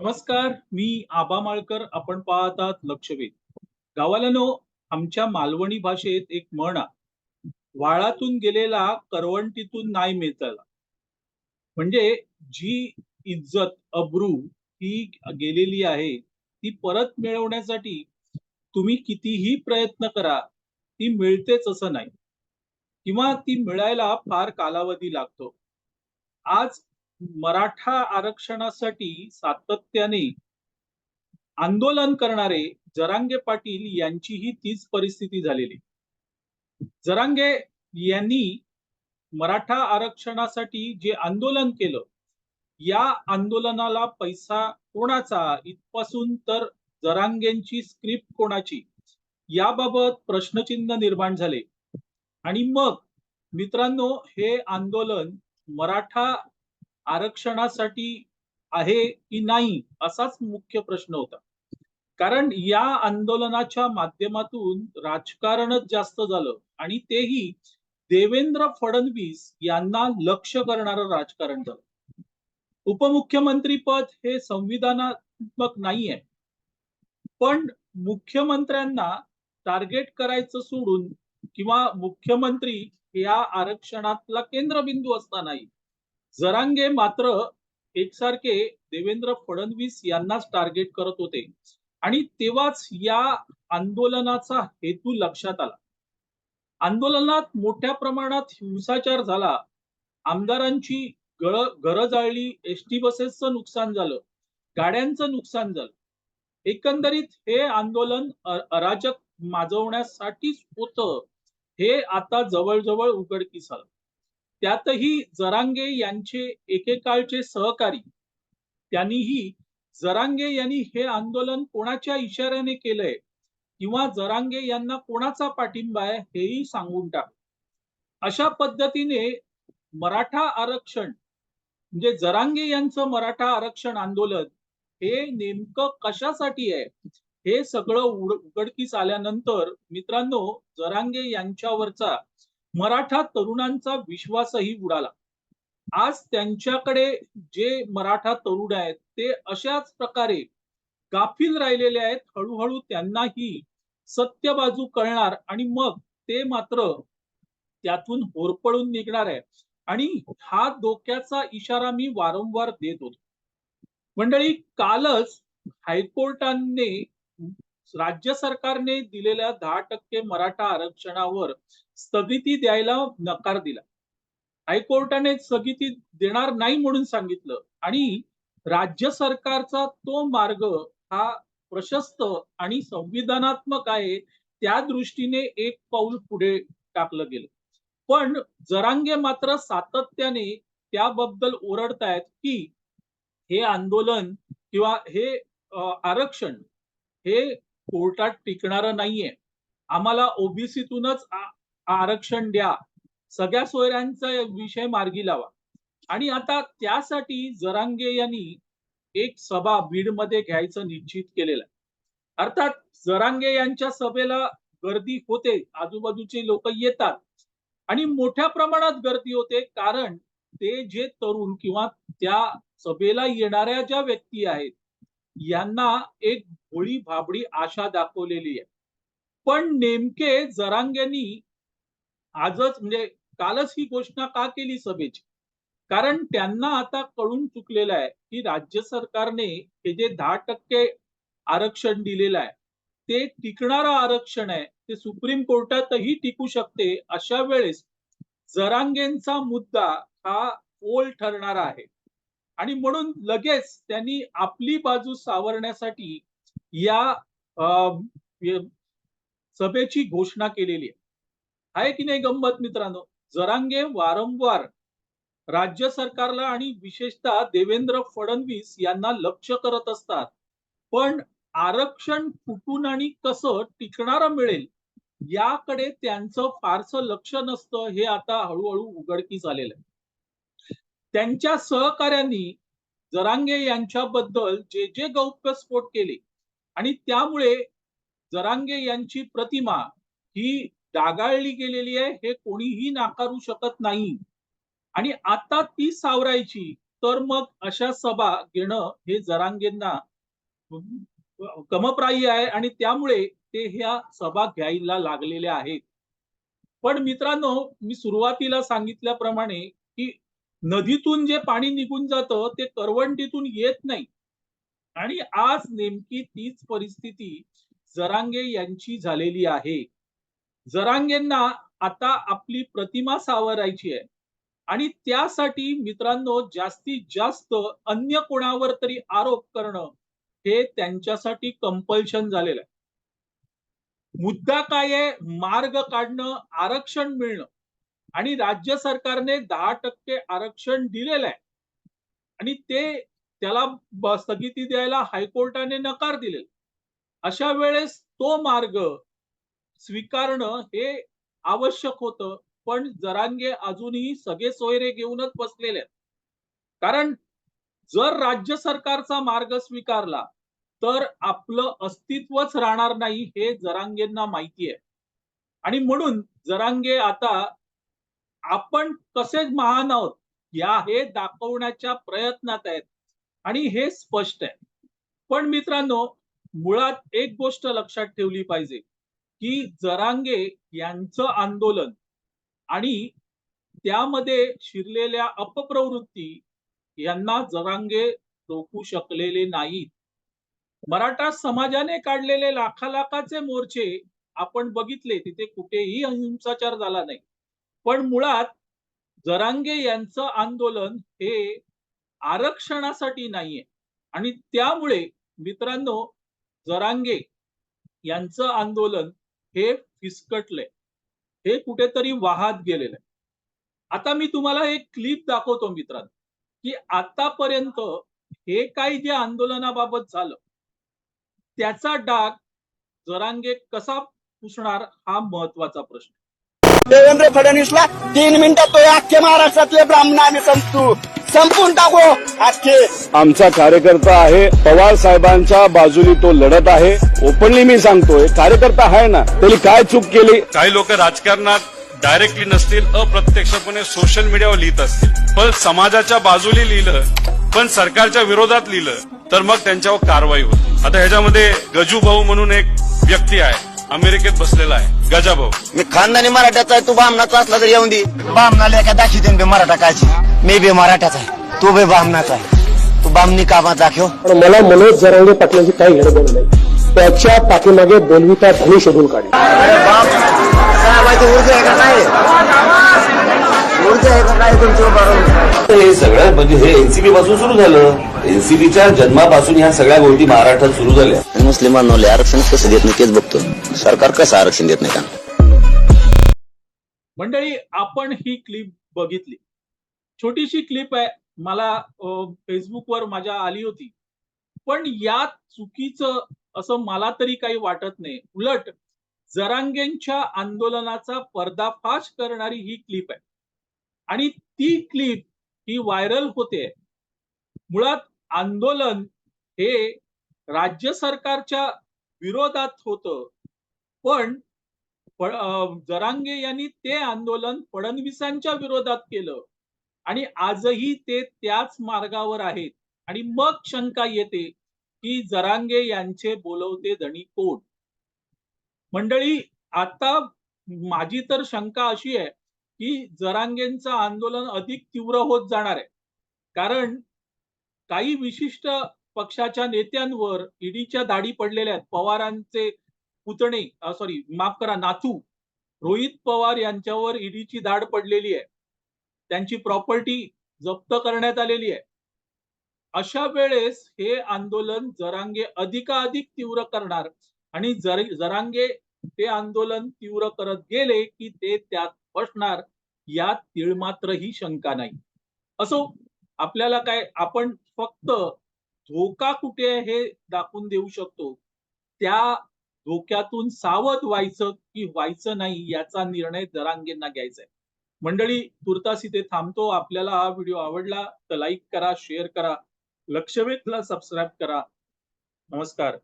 नमस्कार मी आबा माळकर. आपण पाहतात लक्षवेध. गावाला आमच्या मालवणी भाषेत एक म्हण वाळातून गेलेला करवंटीतून नाही मिळताला. म्हणजे जी इज्जत अब्रू ही गेलेली आहे ती परत मिळवण्यासाठी तुम्ही कितीही प्रयत्न करा ती मिळतेच असं नाही. किंवा ती मिळायला फार कालावधी लागतो. आज मराठा आरक्षणासाठी सातत्याने आंदोलन करणारे जरांगे पाटील यांचीही तीच परिस्थिती झालेली. जरांगे यांनी मराठा आरक्षणासाठी जे आंदोलन केलं या आंदोलनाला पैसा कोणाचा? इथपासून तर जरांगेंची स्क्रिप्ट कोणाची? याबाबत प्रश्नचिन्ह निर्माण झाले. आणि मग मित्रांनो हे आंदोलन मराठा आरक्षणासाठी आहे की नाही असाच मुख्य प्रश्न होता. कारण या आंदोलनाच्या माध्यमातून राजकारणच जास्त झालं आणि तेही देवेंद्र फडणवीस यांना लक्ष करणारं राजकारण झालं. उपमुख्यमंत्री पद हे संविधानात्मक नाहीये. पण मुख्यमंत्र्यांना टार्गेट करायचं सोडून किंवा मुख्यमंत्री या आरक्षणातला केंद्रबिंदू असतानाही जरांगे मात्र एकसारखे देवेंद्र फडणवीस यांनाच टार्गेट करत होते. आणि तेव्हाच या आंदोलनाचा हेतू लक्षात आला. आंदोलनात मोठ्या प्रमाणात हिंसाचार झाला. आमदारांची गळ घरं जाळली एस टी बसेसचं नुकसान झालं गाड्यांचं नुकसान झालं. एकंदरीत हे आंदोलन अराजक माजवण्यासाठीच होतं. हे आता जवळजवळ उघडकीस आलं. त्यातही जरांगे यांचे एकेकाळचे सहकारी त्यांनीही जरांगे यांनी हे आंदोलन कोणाच्या इशाऱ्याने केलंय किंवा जरांगे यांना कोणाचा पाठिंबा आहे हेही सांगून टाक. अशा पद्धतीने मराठा आरक्षण म्हणजे जरांगे यांचं मराठा आरक्षण आंदोलन हे नेमकं कशासाठी आहे? हे सगळं उघडकीस आल्यानंतर मित्रांनो जरांगे यांच्यावरचा मराठा तरुणांचा विश्वासही उडाला आज त्यांच्याकडे जे मराठा तरुण आहेत ते अशाच प्रकारे गाफील राहिलेले आहेत. हळूहळू त्यांनाही सत्य बाजू कळणार आणि मग ते मात्र त्यातून होरपळून निघणार आहे आणि हा धोक्याचा इशारा मी वारंवार देत होतो. मंडळी कालच हायकोर्टाने राज्य सरकारने दिलेल्या दहा टक्के मराठा आरक्षणावर स्थगिती द्यायला नकार दिला. हायकोर्टाने स्थगिती देणार नाही म्हणून सांगितलं आणि राज्य सरकारचा तो मार्ग हा प्रशस्त आणि संविधानात्मक आहे त्या दृष्टीने एक पाऊल पुढे टाकलं गेलं. पण जरांगे मात्र सातत्याने त्याबद्दल ओरडतायत की हे आंदोलन किंवा हे आरक्षण हे कोर्टात टिकणारं नाहीये. आम्हाला ओबीसीतूनच आरक्षण द्या. सगळ्या सोयऱ्यांचा विषय मार्गी लावा. आणि आता त्यासाठी जरांगे यांनी एक सभा बीडमध्ये घ्यायचं निश्चित केलेलं आहे. अर्थात जरांगे यांच्या सभेला गर्दी होते. आजूबाजूचे लोक येतात. आणि मोठ्या प्रमाणात गर्दी होते कारण ते जे तरुण किंवा त्या सभेला येणाऱ्या ज्या व्यक्ती आहेत यांना एक भोळी भाबडी आशा दाखवलेली आहे. पण नेमके जरांग्यांनी आजच म्हणजे कालच ही घोषणा का केली सभेची? कारण त्यांना आता कळून चुकलेलं आहे की राज्य सरकारने हे जे दहा टक्के आरक्षण दिलेलं आहे ते टिकणारं आरक्षण आहे ते सुप्रीम कोर्टातही टिकू शकते अशा वेळेस जरांगेंचा मुद्दा हा ओल ठरणारा आहे. आणि म्हणून लगेच त्यांनी आपली बाजू सावरण्यासाठी या सभेची घोषणा केलेली आहे. आहे की नाही गंमत मित्रांनो? जरांगे वारंवार राज्य सरकारला आणि विशेषतः देवेंद्र फडणवीस यांना लक्ष करत असतात. पण आरक्षण कुठून आणि कसं टिकणारं मिळेल याकडे त्यांचं फारसं लक्ष नसतं हे आता हळूहळू उघडकीस आलेलं आहे. त्यांच्या सहकाऱ्यांनी जरांगे यांच्याबद्दल जे जे गौप्यस्फोट केले आणि त्यामुळे जरांगे यांची प्रतिमा ही डागाळली गेलेली आहे हे कोणीही नाकारू शकत नाही. आणि आता ती सावरायची तर मग अशा सभा घेणं हे जरांगेंना कमप्रायी आहे आणि त्यामुळे ते ह्या सभा घ्यायला लागलेल्या आहेत. पण मित्रांनो मी सुरुवातीला सांगितल्याप्रमाणे नदीतून जे पाणी निघून जातं ते करवंटीतून येत नाही. आणि आज नेमकी तीच परिस्थिती जरांगे यांची झालेली आहे. जरांगेंना आता आपली प्रतिमा सावरायची आहे. आणि त्यासाठी मित्रांनो जास्तीत जास्त अन्य कोणावर तरी आरोप करणं हे त्यांच्यासाठी कंपल्शन झालेलं आहे. मुद्दा काय आहे? मार्ग काढणं आरक्षण मिळणं. आणि राज्य सरकारने दहा टक्के आरक्षण दिलेलं आहे. आणि ते त्याला स्थगिती द्यायला हायकोर्टाने नकार दिलेला अशा वेळेस तो मार्ग स्वीकारणं हे आवश्यक होतं पण जरांगे अजूनही सगळे सोयरे घेऊनच बसलेले आहेत. कारण जर राज्य सरकारचा मार्ग स्वीकारला तर आपलं अस्तित्वच राहणार नाही हे जरांगेंना माहिती आहे. आणि म्हणून जरांगे आता आपण कसे महान आहोत. या हे दाखवण्याच्या प्रयत्नात आहेत. आणि हे स्पष्ट आहे. पण मित्रांनो मुळात एक गोष्ट लक्षात ठेवली पाहिजे की जरांगे यांचं आंदोलन आणि त्यामध्ये शिरलेल्या अपप्रवृत्ती यांना जरांगे रोखू शकलेले नाहीत. मराठा समाजाने काढलेले लाखा लाखाचे मोर्चे आपण बघितले तिथे कुठेही हिंसाचार झाला नाही. पण मुळात जरांगे यांचं आंदोलन हे आरक्षणासाठी नाहीये. आणि त्यामुळे मित्रांनो जरांगे यांचं आंदोलन हे फिसकटलंय. हे कुठेतरी वाहत गेलेलं आहे आता मी तुम्हाला एक क्लिप दाखवतो मित्रांनो की आतापर्यंत हे काही जे आंदोलनाबाबत झालं त्याचा डाग जरांगे कसा पुसणार हा महत्त्वाचा प्रश्न. देवेंद्र फडणवीसला तीन मिनिटात तो अख्खे महाराष्ट्रातले ब्राह्मण आम्ही संपतो. संपून टाकू अख्खे. आमचा कार्यकर्ता आहे पवार साहेबांच्या बाजूनी तो लढत आहे. ओपनली मी सांगतोय कार्यकर्ता आहे ना त्यांनी काय चूक केली? काही लोक राजकारणात डायरेक्टली नसतील अप्रत्यक्षपणे सोशल मीडियावर लिहित असतील. पण समाजाच्या बाजूने लिहिलं पण सरकारच्या विरोधात लिहिलं तर मग त्यांच्यावर कारवाई होती. आता ह्याच्यामध्ये गजू भाऊ म्हणून एक व्यक्ती आहे. अमेरिकेत बसलेला आहे. गजाभाऊ मी खानदानी मराठ्याचा आहे तू बामणाचा असला तर येऊन दे. बामणाला एका दाखवते बे मराठा कायची मी बी मराठ्याचा आहे तू बे बामणाचा आहे. तू बामणी कामात दाखव. पण मला मनोज जरांगे पाटलांची काही घेणं नाही. त्याच्या पाठीमागे बोलविता धनी शोधून काढली. साहेबाची ऊर्जा आहे का काय ऊर्जा आहे का काय तुमच्या बरोबर तर हे सगळं म्हणजे हे एनसीपी पासून सुरू झालं. एनसीपीच्या जन्मापासून ह्या सगळ्या गोष्टी महाराष्ट्रात सुरू झाल्या. मुस्लिमांना आरक्षण कसं देत नाही तेच बघतो. सरकार कसं आरक्षण देत नाही का? मंडळी आपण ही क्लिप बघितली. छोटीशी क्लिप आहे. मला फेसबुकवर माझ्या आली होती. पण यात चुकीचं असं मला तरी काही वाटत नाही. उलट जरांगेंच्या आंदोलनाचा पर्दाफाश करणारी ही क्लिप आहे. आणि ती क्लिप ही व्हायरल होते. मुळात आंदोलन हे राज्य सरकारच्या विरोधात होतं. पण जरांगे यांनी ते आंदोलन फडणवीसांच्या विरोधात केलं. आणि आजही ते त्याच मार्गावर आहेत. आणि मग शंका येते की जरांगे यांचे बोलवते धणी कोण? मंडळी आता माझी तर शंका अशी आहे की जरांगेंचं आंदोलन अधिक तीव्र होत जाणार आहे. कारण काही विशिष्ट पक्षाच्या नेत्यांवर ईडीच्या दाढी पडलेल्या आहेत. पवारांचे पुतणे सॉरी माफ करा नातू. रोहित पवार यांच्यावर ईडीची दाढ पडलेली आहे. त्यांची प्रॉपर्टी जप्त करण्यात आलेली आहे. अशा वेळेस हे आंदोलन जरांगे अधिकाधिक तीव्र करणार आणि जर जरांगे ते आंदोलन तीव्र करत गेले की ते त्यात बसणार यात तिळमात्रही शंका नाही. असो आपल्याला काय आपण फक्त धोका कुठे आहे हे दाखवून देऊ शकतो. त्या धोक्यातून सावध व्हायचं की व्हायचं नाही याचा निर्णय दरांगेंना घ्यायचा आहे. मंडळी तुर्तास इथे थांबतो. आपल्याला हा व्हिडिओ आवडला तर लाईक करा शेअर करा. लक्षवेधला सबस्क्राईब करा. नमस्कार.